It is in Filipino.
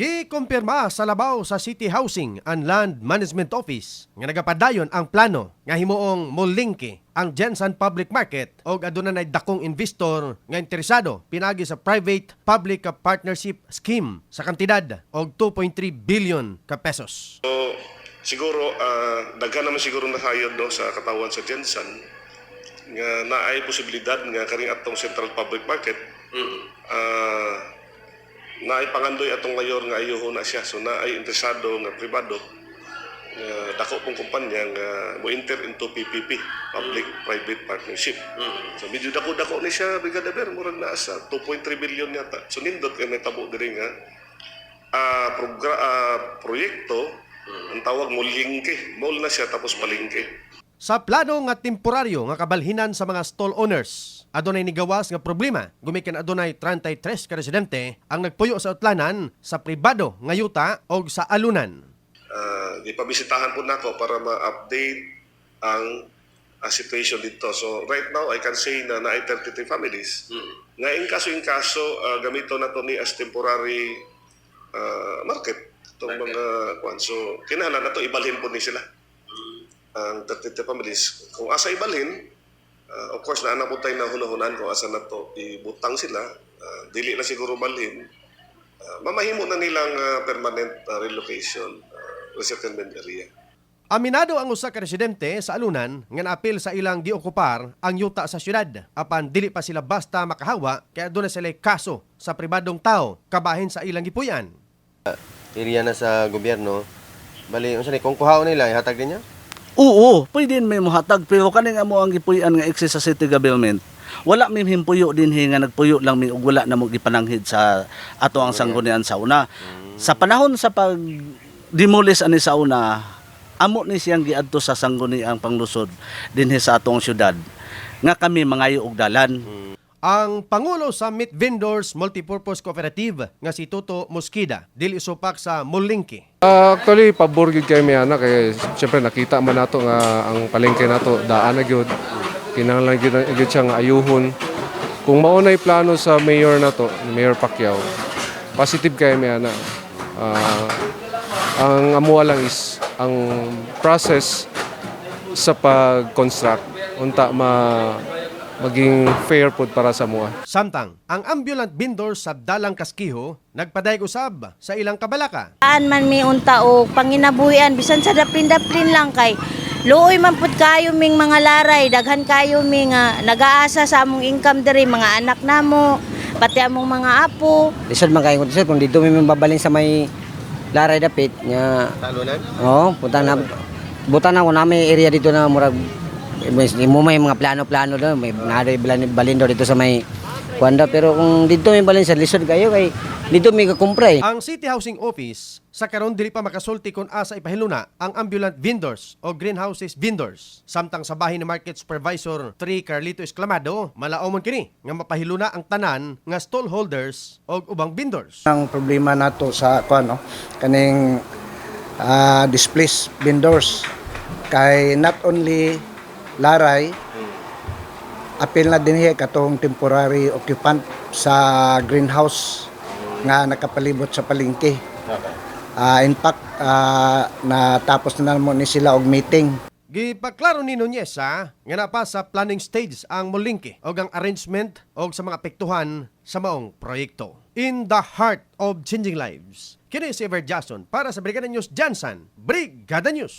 Gikumpirma sa labaw sa City Housing and Land Management Office nga nagapadayon ang plano nga himuong molingke ang Jensen Public Market o aduna nay dakong investor nga interesado pinagi sa private public partnership scheme sa kantidad og 2.3 billion ka pesos. So, siguro, ah, daghan naman siguro nasayod no, sa katawan sa Jensen nga naay posibilidad nga karing atong Central Public Market ah, naay pangandoy atong mayor nga ayuho na siya. So naay interesado nga pribado nga dako pong kumpanya nga mo enter into PPP, Public Private Partnership. So medyo dako-dako ni siya Brigada Ber, murag naa sa 2.3 billion yata. So nindot kay may tabo diri nga ah progra- ah, proyekto ang tawag mo lingke. Mall na siya tapos palingke. Sa plano nga temporaryo nga kabalhinan sa mga stall owners, adunay nigawas nga problema. Gumikan adunay 33 ka residente ang nagpuyo sa utlanan sa pribado nga yuta o sa alunan. Uh, ipabisitahan po nako para ma-update ang ah, situation dito. So right now I can say na na 33 families. Nga in kaso in kaso ah, gamito na to ni as temporary ah, market itong mga kwan. So kinahanglan na to ibalhin po ni sila. Ang 33 families. Kung asa ibalhin, ah, of course na po tayo na hunahunan kung asa na to ibutang sila. Ah, dili na siguro balhin. Ah, mamahimo na nilang ah, permanent ah, relocation ah, resettlement area. Aminado ang usa ka residente sa alunan nga naapil sa ilang giokupar ang yuta sa syudad apan dili pa sila basta makahawa kaya doon na sila kaso sa pribadong tao kabahin sa ilang gipuyan. area na sa gobyerno. Bali, unsa ni kung kuhaon nila ihatag niya? Oo, pwede may muhatag pero kani nga mo ang gipuy-an nga access sa city government. Wala mi himpuyo din nga nagpuyo lang mi ug wala na mo gipananghid sa ato ang sanggunian sa una. Sa panahon sa pag demolish ani sa una, amo ni siyang giadto sa sangguniang panglusod dinhi sa atong syudad nga kami mangayo og dalan. Ang Pangulo sa Meat Vendors Multipurpose Cooperative nga si Toto Mosquida dili supak sa Mulingki. Ah, actually, pabor gyud kay may anak kay syempre nakita man nato nga ang palengke nato daan na gyud. Kinahanglan gyud gyud siya nga ayuhon. Kung maunay plano sa mayor nato, Mayor Pacquiao, positive kay may anak. Ah, ang amuha lang is ang process sa pag-construct unta ma maging fair pod para sa mua. Samtang ang ambulant vendors sa Dalang Kaskiho nagpadayag usab sa ilang kabalaka. Saan man mi unta o panginabuhian bisan sa daplin-daplin lang kay luoy man pud kayo ming mga laray daghan kayo mi nga nagaasa sa among income diri mga anak namo pati among mga apo Lisod man kayo sir kung dito may mababalin sa may laray dapit nya Talunan? oh punta na buta na ko na may area dito na murag mo may mga plano-plano doon may naday balin, balin daw dito sa may kwanda pero kung dito may balin sa lisod kayo kay dito may kakumpra eh. Ang City Housing Office sa karon dili pa makasulti kung asa ipahiluna ang ambulant vendors o greenhouses vendors. Samtang sa bahin ni Market Supervisor 3 Carlito Esclamado, malaomon kini nga mapahiluna ang tanan nga stallholders o ubang vendors. ang problema nato sa kuan no kaning ah, displaced vendors kay not only laray apil na dinhi katong temporary occupant sa greenhouse nga nakapalibot sa palengke. Ah, in fact, ah, natapos na naman ni sila og meeting Gipaklaro ni Nunez ha, nga napa sa planning stage ang mulingke o ang arrangement o sa mga apektuhan sa maong proyekto. In the heart of changing lives. Kini si Ever Jason para sa Brigada News Jansan, Brigada News.